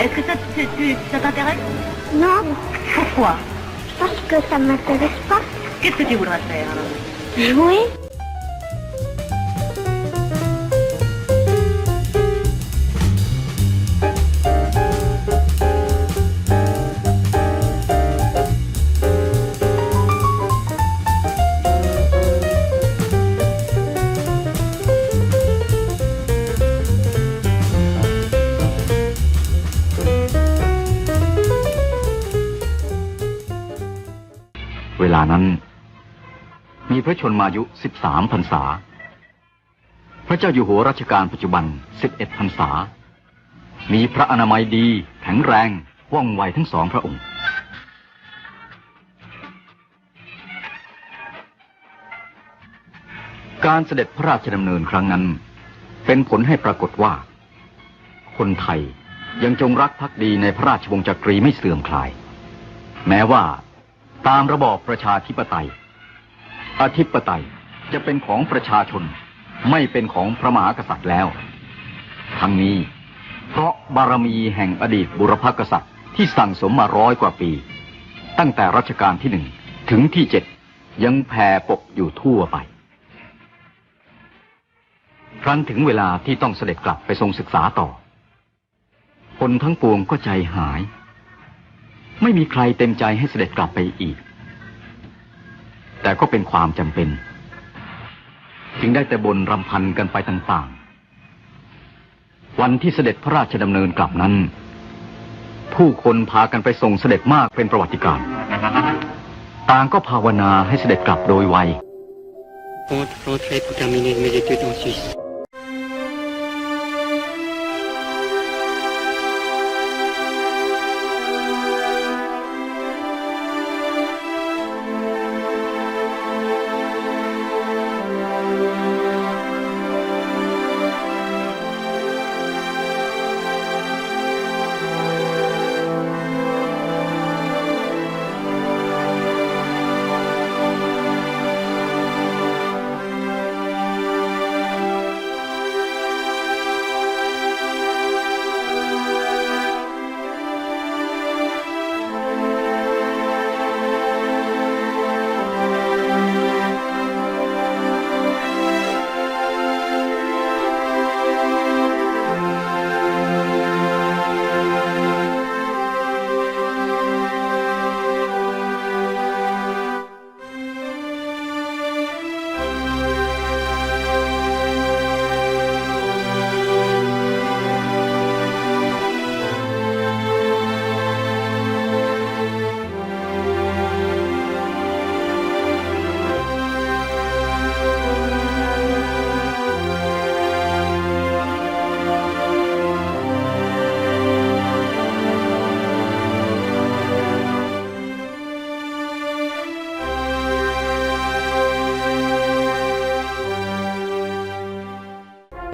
Est-ce que ça, t'intéresse Non. Pourquoi Je pense que ça ne m'intéresse pas. Qu'est-ce que tu voudrais faire alors? Jouer านั้น มีพระชนมายุ 13พรรษา พระเจ้าอยู่หัวรัชกาลปัจจุบัน 11พรรษา มีพระอนามัยดี แข็งแรง ว่องไวทั้งสองพระองค์ การเสด็จพระราชดำเนินครั้งนั้น เป็นผลให้ปรากฏว่า คนไทยยังจงรักภักดีในพระราชวงศ์จักรีไม่เสื่อมคลาย แม้ว่า ตามระบอบประชาธิปไตย อธิปไตยจะเป็นของประชาชนไม่เป็นของพระมหากษัตริย์แล้ว ทั้งนี้ เพราะบารมีแห่งอดีตบุรพกษัตริย์ที่สั่งสมมาร้อยกว่าปี ตั้งแต่รัชกาลที่หนึ่งถึงที่เจ็ดยังแผ่ปกอยู่ทั่วไป ครั้นถึงเวลาที่ต้องเสด็จกลับไปทรงศึกษาต่อ คนทั้งปวงก็ใจหาย ไม่มีใครเต็มใจให้เสด็จกลับไปอีก แต่ก็เป็นความจำเป็น จึงได้แต่บนรำพันกันไปต่างๆ วันที่เสด็จพระราชดำเนินกลับนั้น ผู้คนพากันไปส่งเสด็จมากเป็นประวัติการ ต่างก็ภาวนาให้เสด็จกลับโดยไว compte rentrer pour terminer mes études en Suisse.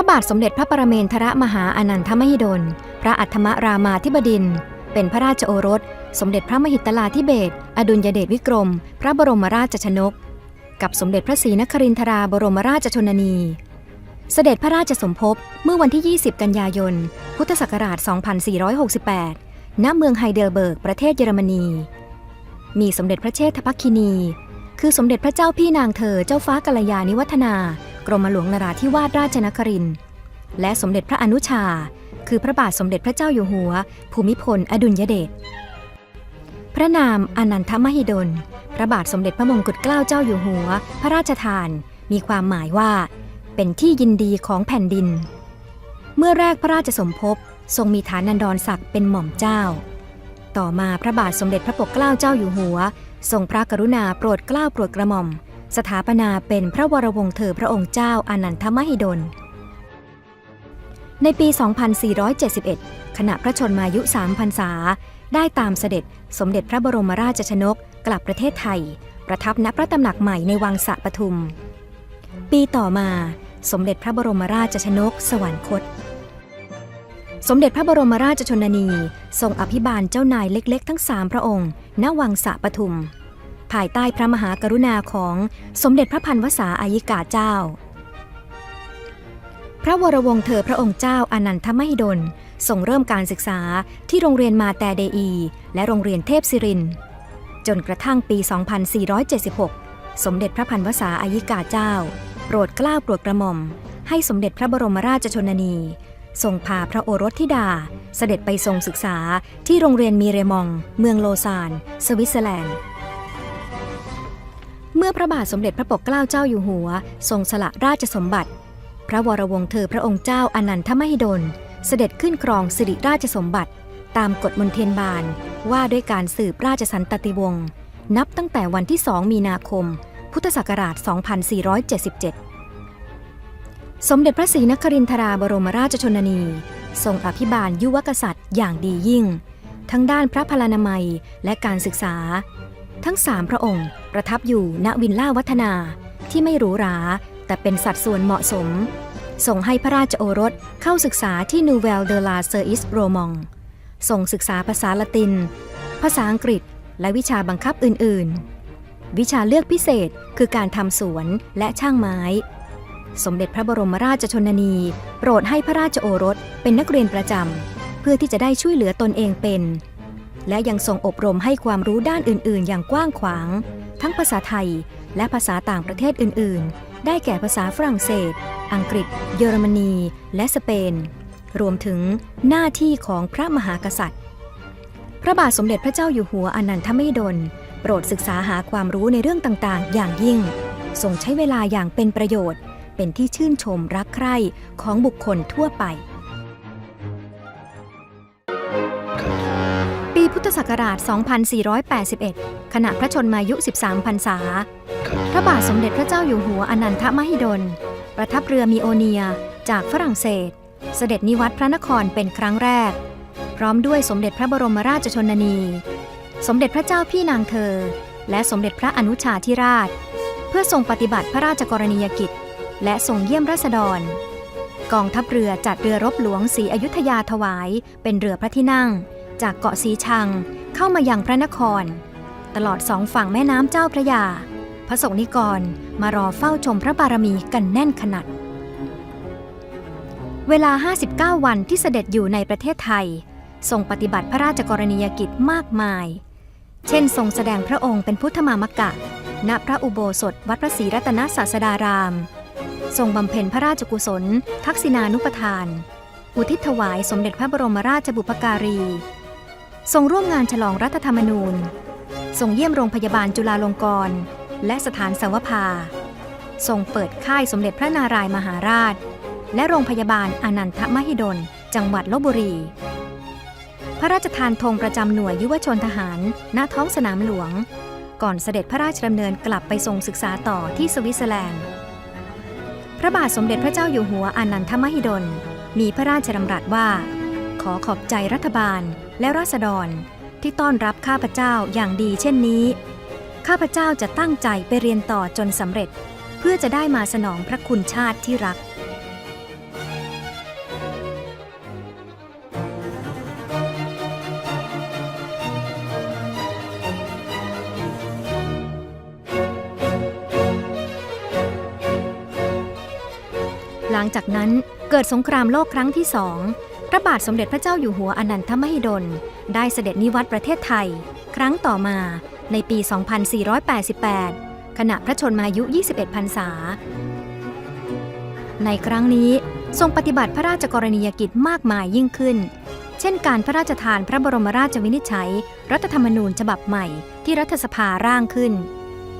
ระบาทสมเด็จพระปรเมนทรมหาอนันทมหิดล พระอัฏฐมรามาธิบดิน เป็นพระราชโอรส สมเด็จพระมหิตลาธิเบศอดุลยเดชวิกรม พระบรมราชชนก กับสมเด็จพระศรีนครินทราบรมราชชนนี เสด็จพระราชสมภพเมื่อวันที่ 20 กันยายน พุทธศักราช 2468 ณ เมืองไฮเดลเบิร์ก ประเทศเยอรมนี มีสมเด็จพระเชษฐภักคินี คือสมเด็จพระเจ้าพี่นางเธอเจ้าฟ้ากัลยาณิวัฒนา กรมหลวงนราธิวาสราชนครินทร์และสมเด็จพระอนุชา คือพระบาทสมเด็จพระเจ้าอยู่หัว ภูมิพล อดุลยเดช พระนามอนันทมหิดล พระบาทสมเด็จพระมงกุฎเกล้าเจ้าอยู่หัว พระราชทาน มีความหมายว่า เป็นที่ยินดีของแผ่นดิน เมื่อแรกพระราชสมภพทรงมีฐานันดรศักดิ์เป็นหม่อมเจ้า ต่อมาพระบาทสมเด็จพระปกเกล้าเจ้าอยู่หัว ทรงพระกรุณาโปรดเกล้าโปรดกระหม่อม สถาปนาเป็นพระวรวงศ์เธอพระองค์เจ้าอานันทมหิดล ในปี 2471 ขณะพระชนมายุ3พรรษา ได้ตามเสด็จสมเด็จพระบรมราชชนกกลับประเทศไทย ประทับณพระตำหนักใหม่ในวังสะปทุม ปีต่อมาสมเด็จพระบรมราชชนกสวรรคต สมเด็จพระบรมราชชนนี ทรงอภิบาลเจ้านายเล็กๆ ทั้งสามพระองค์ ณวังสะปทุม ภายใต้พระมหากรุณาของสมเด็จพระพันวษาอายิกาเจ้า พระวรวงศ์เธอพระองค์เจ้าอานันทมหิดลทรงเริ่มการศึกษาที่โรงเรียนมาแต่เดอี และโรงเรียนเทพศิริน จนกระทั่งปี 2476 สมเด็จพระพันวษาอายิกาเจ้า โปรดกล้าโปรดกระหม่อม ให้สมเด็จพระบรมราชชนนีทรงพาพระโอรสธิดา เสด็จไปทรงศึกษาที่โรงเรียนมีเรมอง เมืองโลซาน สวิตเซอร์แลนด์ เมื่อพระบาทสมเด็จพระปกเกล้าเจ้าอยู่หัว ทรงสละราชสมบัติ พระวรวงศ์เธอพระองค์เจ้าอนันทมหิดล เสด็จขึ้นครองสิริราชสมบัติ ตามกฎมนเทียนบานว่าด้วยการสืบราชสันตติวงศ์นับตั้งแต่วันที่ 2 มีนาคม พุทธศักราช 2477 สมเด็จพระศรีนครินทราบรมราชชนนี ทรงอภิบาลยุวกษัตริย์อย่างดียิ่ง ทั้งด้านพระพลานามัยและการศึกษา ทั้งสามพระองค์ ประทับอยู่ณวินล่าวัฒนาที่ไม่หรูหรา แต่เป็นสัดส่วนเหมาะสม ส่งให้พระราชโอรสเข้าศึกษาที่นูเวลเดลาเซอร์อิสโรมองส่งศึกษาภาษาละติน ภาษาอังกฤษ และวิชาบังคับอื่นๆ วิชาเลือกพิเศษคือการทำสวนและช่างไม้ สมเด็จพระบรมราชชนนี โปรดให้พระราชโอรสเป็นนักเรียนประจำเพื่อที่จะได้ช่วยเหลือตนเองเป็น และยังทรงอบรมให้ความรู้ด้านอื่น ๆ อย่างกว้างขวาง ทั้งภาษาไทยและภาษาต่างประเทศอื่น ๆ ได้แก่ภาษาฝรั่งเศส อังกฤษ เยอรมนี และสเปน รวมถึงหน้าที่ของพระมหากษัตริย์ พระบาทสมเด็จพระเจ้าอยู่หัวอนันทมหิดล โปรดศึกษาหาความรู้ในเรื่องต่าง ๆ อย่างยิ่ง ทรงใช้เวลาอย่างเป็นประโยชน์ เป็นที่ชื่นชมรักใคร่ของบุคคลทั่วไป ปีพุทธศักราช 2481 ขณะพระชนมายุ 13 พรรษา พระบาทสมเด็จพระเจ้าอยู่หัวอนันทมหิดล ประทับเรือมีโอเนีย จากฝรั่งเศส เสด็จนิวัตพระนครเป็นครั้งแรก พร้อมด้วยสมเด็จพระบรมราชชนนี สมเด็จพระเจ้าพี่นางเธอ และสมเด็จพระอนุชาธิราช เพื่อทรงปฏิบัติพระราชกรณียกิจ และทรงเยี่ยมราษฎร กองทัพเรือจัดเรือรบหลวงศรีอยุธยาถวาย เป็นเรือพระที่นั่ง จากเกาะสีชังเข้ามายังพระนคร ตลอดสองฝั่งแม่น้ำเจ้าพระยา พระสงฆ์นิกรมารอเฝ้าชมพระบารมีกันแน่นขนาดเวลา 59 วันที่เสด็จอยู่ในประเทศไทย ทรงปฏิบัติพระราชกรณียกิจมากมาย เช่นทรงแสดงพระองค์เป็นพุทธมามกะ ณ พระอุโบสถวัดพระศรีรัตนศาสดาราม ทรงบำเพ็ญพระราชกุศล ทักษิณานุปทาน อุทิศถวายสมเด็จพระบรมราชบุพการี ทรงร่วมงานฉลองรัฐธรรมนูญ ทรงเยี่ยมโรงพยาบาลจุฬาลงกรณ์และสถานสาวภาทรงเปิดค่ายสมเด็จพระนารายมหาราช และโรงพยาบาลอนันทมหิดล จังหวัดลบบุรี พระราชทานธงประจำหน่วยยุวชนทหารณท้องสนามหลวง ก่อนเสด็จพระราชดำเนินกลับไปทรงศึกษาต่อที่สวิตเซอร์แลนด์ พระบาทสมเด็จพระเจ้าอยู่หัวอนันทมหิดล มีพระราชดำรัสว่า ขอขอบใจรัฐบาลและราษฎรที่ต้อนรับข้าพเจ้าอย่างดีเช่นนี้ ข้าพเจ้าจะตั้งใจไปเรียนต่อจนสำเร็จ เพื่อจะได้มาสนองพระคุณชาติที่รักหลังจากนั้นเกิดสงครามโลกครั้งที่สอง พระบาทสมเด็จพระเจ้าอยู่หัวอนันทมหิดล ได้เสด็จนิวัตประเทศไทย ครั้งต่อมาในปี 2488 ขณะพระชนมายุ 21 พรรษา ในครั้งนี้ทรงปฏิบัติพระราชกรณียกิจมากมายยิ่งขึ้น เช่นการพระราชทานพระบรมราชวินิจฉัย รัฐธรรมนูญฉบับใหม่ที่รัฐสภาร่างขึ้น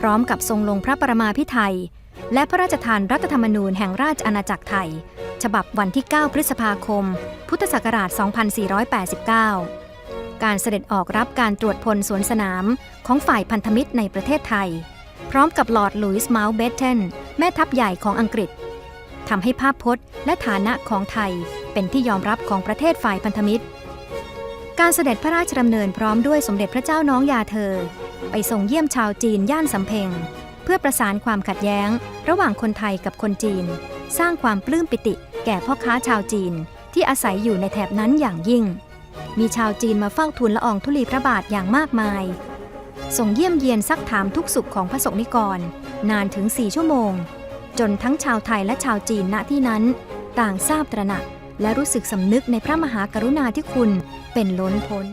พร้อมกับทรงลงพระประมาพิไทย และพระราชทานรัฐธรรมนูญแห่งราชอาณาจักรไทย ฉบับวันที่ 9 พฤษภาคม พุทธศักราช 2489 การเสด็จออกรับการตรวจพลสวนสนามของฝ่ายพันธมิตรในประเทศไทย พร้อมกับลอร์ดลุยส์มาลเบตเทนแม่ทัพใหญ่ของอังกฤษทำให้ภาพพจน์และฐานะของไทยเป็นที่ยอมรับของประเทศฝ่ายพันธมิตร การเสด็จพระราชดำเนินพร้อมด้วยสมเด็จพระเจ้าน้องยาเธอ ไปทรงเยี่ยมชาวจีนย่านสำเพ็ง เพื่อประสานความขัดแย้ง ระหว่างคนไทยกับคนจีน สร้างความปลื้มปิติ แก่พ่อค้าชาวจีน ที่อาศัยอยู่ในแถบนั้นอย่างยิ่ง มีชาวจีนมาเฝ้าทูลละอองธุลีพระบาทอย่างมากมายส่งเยี่ยมเยียนซักถามทุกสุขของพระสงฆ์นิกร นานถึง4ชั่วโมง จนทั้งชาวไทยและชาวจีนณที่นั้น ต่างทราบตระหนัก และรู้สึกสำนึกในพระมหากรุณาธิคุณเป็นล้นพ้น